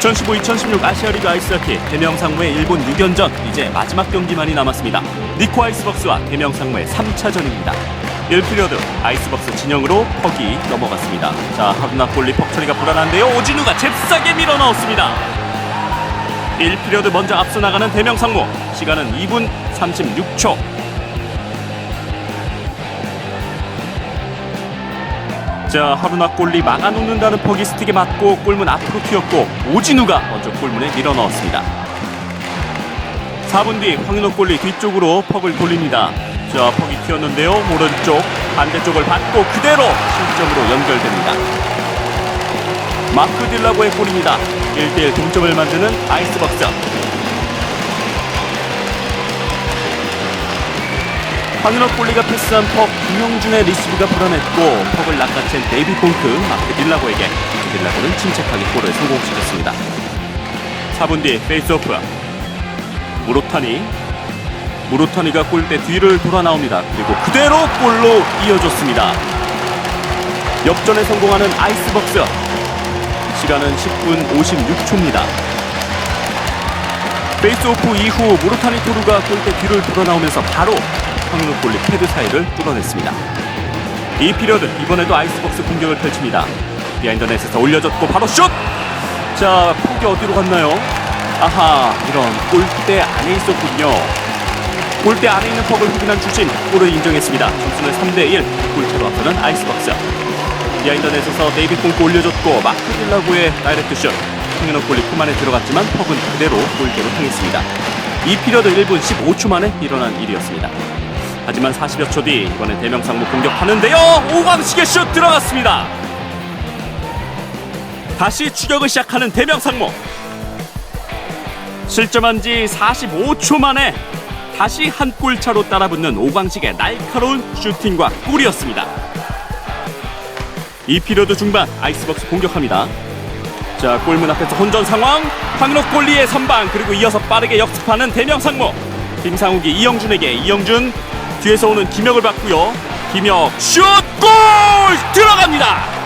2015-2016 아시아리그 아이스하키 대명상무의 일본 6연전 이제 마지막 경기만이 남았습니다. 니코 아이스벅스와 대명상무의 3차전입니다. 1피리어드 아이스벅스 진영으로 퍽이 넘어갔습니다. 자 하루나 골리 퍽 처리가 불안한데요. 오진우가 잽싸게 밀어 넣었습니다. 1피리어드 먼저 앞서 나가는 대명상무 시간은 2분 36초 자 하루나 골리 막아놓는다는 퍽이 스틱에 맞고 골문 앞으로 튀었고 오진우가 먼저 골문에 밀어 넣었습니다. 4분 뒤 황인호 골리 뒤쪽으로 퍽을 돌립니다. 자 퍽이 튀었는데요. 오른쪽 반대쪽을 받고 그대로 실점으로 연결됩니다. 마크 딜라고의 골입니다. 1대1 동점을 만드는 아이스박스 황인호 골리가 패스한 퍽 김영준의 리시브가 불안했고 퍽을 낚아챈 데이비 봉크 마크 딜라고에게 딜라고는 침착하게 골을 성공시켰습니다. 4분 뒤 페이스오프 무로타니 무로타니가 골대 뒤를 돌아 나옵니다. 그리고 그대로 골로 이어졌습니다. 역전에 성공하는 아이스벅스. 시간은 10분 56초입니다. 페이스오프 이후 무로타니 토루가 골대 뒤를 돌아 나오면서 바로 황인호 골리 패드 사이를 뚫어냈습니다. 이 피리어드 이번에도 아이스박스 공격을 펼칩니다. 비하인드 넷에서 올려줬고 바로 슛! 자, 폭이 어디로 갔나요? 아하, 이런 골대 안에 있었군요. 골대 안에 있는 퍽을 확인한 주신 골을 인정했습니다. 점수는 3대1 골차로 앞서는 아이스박스. 비하인드 넷에서 데이빗 공고 올려줬고 마크 딜라고의 다이렉트 슛. 황인호 골리 품 안에 들어갔지만 퍽은 그대로 골대로 향했습니다. 이 피리어드 1분 15초 만에 일어난 일이었습니다. 하지만 40여 초 뒤 이번엔 대명상무 공격하는데요. 오광식의 슛 들어갔습니다. 다시 추격을 시작하는 대명상무. 실점한 지 45초 만에 다시 한 골 차로 따라붙는 오광식의 날카로운 슈팅과 골이었습니다. 이 피리어드 중반 아이스박스 공격합니다. 자 골문 앞에서 혼전 상황 황인호 골리의 선방 그리고 이어서 빠르게 역습하는 대명상무 김상욱이 이영준에게 이영준 뒤에서 오는 김혁을 받고요. 김혁 슛 골! 들어갑니다.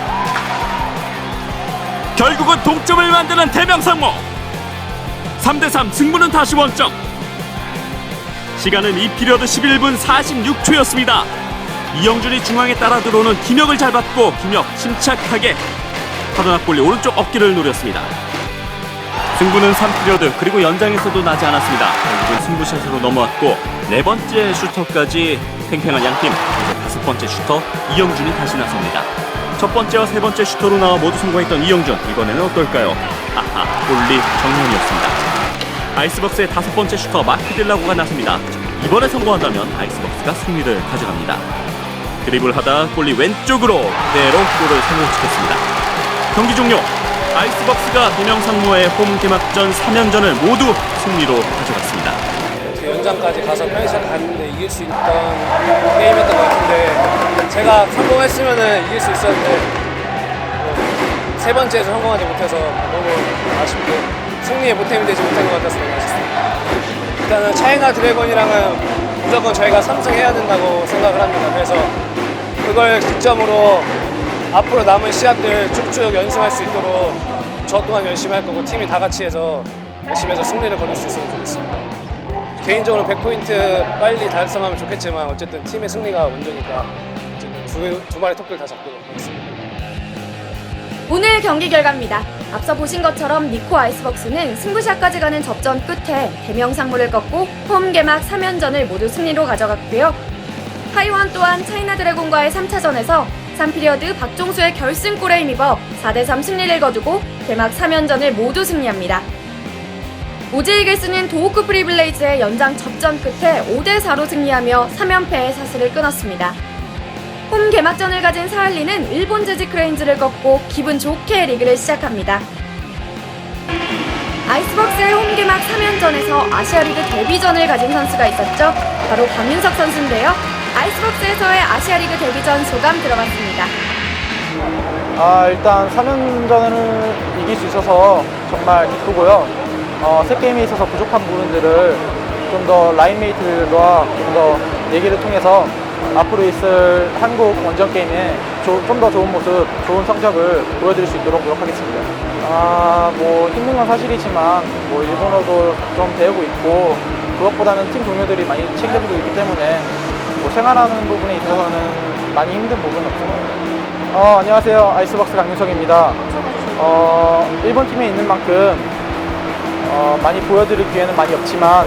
결국은 동점을 만드는 대명상무 3대3 승부는 다시 원점. 시간은 2피리어드 11분 46초였습니다. 이영준이 중앙에 따라 들어오는 김혁을 잘 받고 김혁 침착하게 하루나 골리 오른쪽 어깨를 노렸습니다. 승부는 3피리어드 그리고 연장에서도 나지 않았습니다. 결국은 승부샷으로 넘어왔고 네 번째 슈터까지 팽팽한 양팀 이제 다섯 번째 슈터 이영준이 다시 나섭니다. 첫 번째와 세 번째 슈터로 나와 모두 성공했던 이영준 이번에는 어떨까요? 아하 골리 정면이었습니다. 아이스박스의 다섯 번째 슈터 마크 딜라고가 나섭니다. 이번에 성공한다면 아이스박스가 승리를 가져갑니다. 드리블하다 골리 왼쪽으로 그대로 골을 성공시켰습니다. 경기 종료. 아이스박스가 대명상무의 홈 개막전 3연전을 모두 승리로 가져갔습니다. 그 연장까지 가서 편의점 갔는데 이길 수 있던 게임이었던 것 같은데 제가 성공했으면 이길 수 있었는데 뭐세 번째에서 성공하지 못해서 너무 아쉽고 승리에 보탬이 되지 못한 것 같아서 너무 아쉽습니다. 일단은 차이나 드래곤이랑은 무조건 저희가 3승 해야 된다고 생각을 합니다. 그래서 그걸 기점으로 앞으로 남은 시합들 쭉쭉 연승할 수 있도록 저 또한 열심히 할 거고 팀이 다 같이 해서 열심히 해서 승리를 거둘 수 있으면 좋겠습니다. 개인적으로 100포인트 빨리 달성하면 좋겠지만 어쨌든 팀의 승리가 먼저니까 두, 두 마리 토끼를 다 잡도록 하겠습니다. 오늘 경기 결과입니다. 앞서 보신 것처럼 니코 아이스벅스는 승부샷까지 가는 접전 끝에 대명상무를 꺾고 홈 개막 3연전을 모두 승리로 가져갔고요. 타이완 또한 차이나 드래곤과의 3차전에서 3피리어드 박종수의 결승골에 힘입어 4대3 승리를 거두고 개막 3연전을 모두 승리합니다. 오제 이글스는 도호크 프리블레이즈의 연장 접전 끝에 5대4로 승리하며 3연패의 사슬을 끊었습니다. 홈 개막전을 가진 사할리는 일본 재즈 크레인즈를 꺾고 기분 좋게 리그를 시작합니다. 아이스박스의 홈 개막 3연전에서 아시아리그 데뷔전을 가진 선수가 있었죠. 바로 강윤석 선수인데요. 아이스박스에서의 아시아리그 데뷔 전 소감 들어봤습니다. 아, 일단 3연전을 이길 수 있어서 정말 기쁘고요. 어, 세 게임에 있어서 부족한 부분들을 좀 더 라인메이트들과 좀더 얘기를 통해서 앞으로 있을 한국 원정 게임에 좀 더 좋은 모습, 좋은 성적을 보여드릴 수 있도록 노력하겠습니다. 아, 뭐 힘든 건 사실이지만 뭐 일본어도 좀 배우고 있고 그것보다는 팀 동료들이 많이 챙겨주고 있기 때문에 뭐 생활하는 부분에 있어서는 많이 힘든 부분은 없습니다. 어, 안녕하세요. 아이스박스 강윤석입니다. 어, 일본 팀에 있는 만큼 어, 많이 보여드릴 기회는 많이 없지만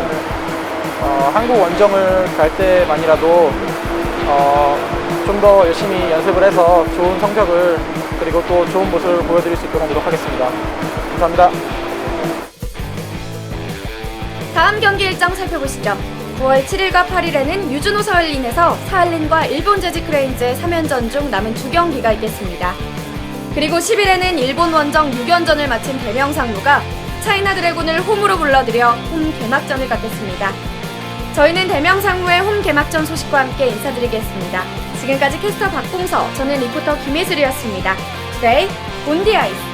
어, 한국 원정을 갈 때만이라도 어, 좀 더 열심히 연습을 해서 좋은 성적을 그리고 또 좋은 모습을 보여드릴 수 있도록 노력하겠습니다. 감사합니다. 다음 경기 일정 살펴보시죠. 9월 7일과 8일에는 유준호 서울린에서 사할린과 일본 재즈 크레인즈의 3연전 중 남은 두 경기가 있겠습니다. 그리고 10일에는 일본 원정 6연전을 마친 대명상무가 차이나 드래곤을 홈으로 불러들여 홈 개막전을 갖겠습니다. 저희는 대명상무의 홈 개막전 소식과 함께 인사드리겠습니다. 지금까지 캐스터 박봉서, 저는 리포터 김예슬이었습니다. Today, on the.